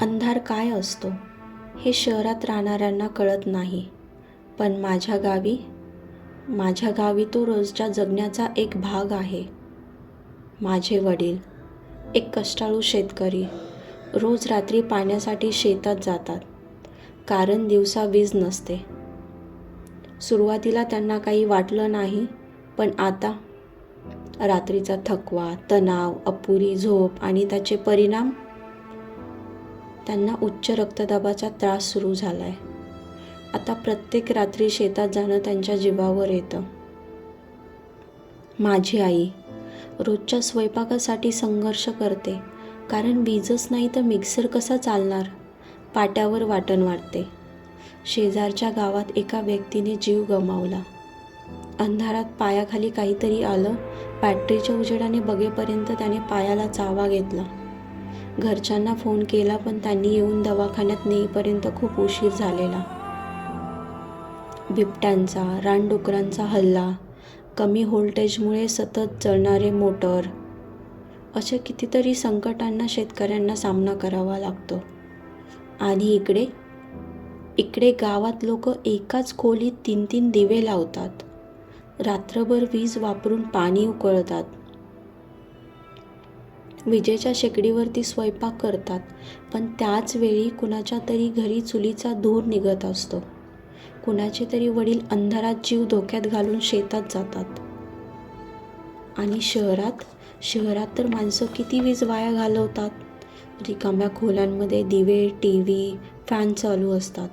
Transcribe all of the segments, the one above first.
अंधार काय असतो हे शहरात राहणाऱ्यांना कळत नाही. पण माझ्या गावी माझ्या गावी तो रोजच्या जगण्याचा एक भाग आहे. माझे वडील एक कष्टाळू शेतकरी रोज रात्री पाण्यासाठी शेतात जातात कारण दिवसा वीज नसते. सुरुवातीला त्यांना काही वाटलं नाही पण आता रात्रीचा थकवा तणाव अपुरी झोप आणि त्याचे परिणाम त्यांना उच्च रक्तदाबाचा त्रास सुरू झाला आहे आता प्रत्येक रात्री शेतात जाणं त्यांच्या जीवावर येतं. माझी आई रोजच्या स्वयंपाकासाठी संघर्ष करते कारण वीजच नाही तर मिक्सर कसा चालणार? पाट्यावर वाटण वाटते शेजारच्या गावात एका व्यक्तीने जीव गमावला. अंधारात पायाखाली काहीतरी आलं बॅटरीच्या उजेडाने बघेपर्यंत त्याने पायाला चावा घेतला. घरच्यांना फोन केला पण त्यांनी येऊन दवाखान्यात नेईपर्यंत खूप उशीर झालेला. बिबट्यांचा रानडुकरांचा हल्ला कमी व्होल्टेजमुळे सतत जळणारे मोटर अशा कितीतरी संकटांना शेतकऱ्यांना सामना करावा लागतो. आणि इकडे? इकडे गावात लोक एकाच खोलीत तीन तीन दिवे लावतात. रात्रभर वीज वापरून पाणी उकळतात. विजेच्या शेकडीवरती स्वयंपाक करतात पण त्याच वेळी कुणाच्या तरी घरी चुलीचा धूर निघत असतो. कुणाचे तरी वडील अंधारात जीव धोक्यात घालून शेतात जातात. आणि शहरात? शहरात तर माणसं किती वीज वाया घालवतात? रिकाम्या खोल्यांमध्ये दिवे टी व्ही फॅन चालू असतात.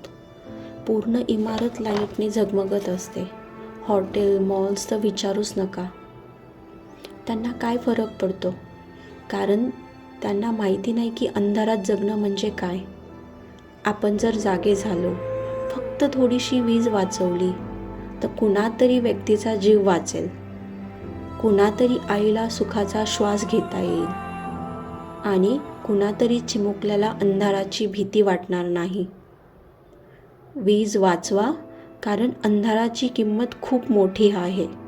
पूर्ण इमारत लाईटने झगमगत असते. हॉटेल मॉल्स तर विचारूच नका. त्यांना काय फरक पडतो? कारण त्यांना माहिती नाही की अंधारात जगणं म्हणजे काय. आपण जर जागे झालो फक्त थोडीशी वीज वाचवली तर कुणातरी व्यक्तीचा जीव वाचेल. कुणातरी आईला सुखाचा श्वास घेता येईल. आणि कुणातरी चिमुकल्याला अंधाराची भीती वाटणार नाही. वीज वाचवा कारण अंधाराची किंमत खूप मोठी आहे.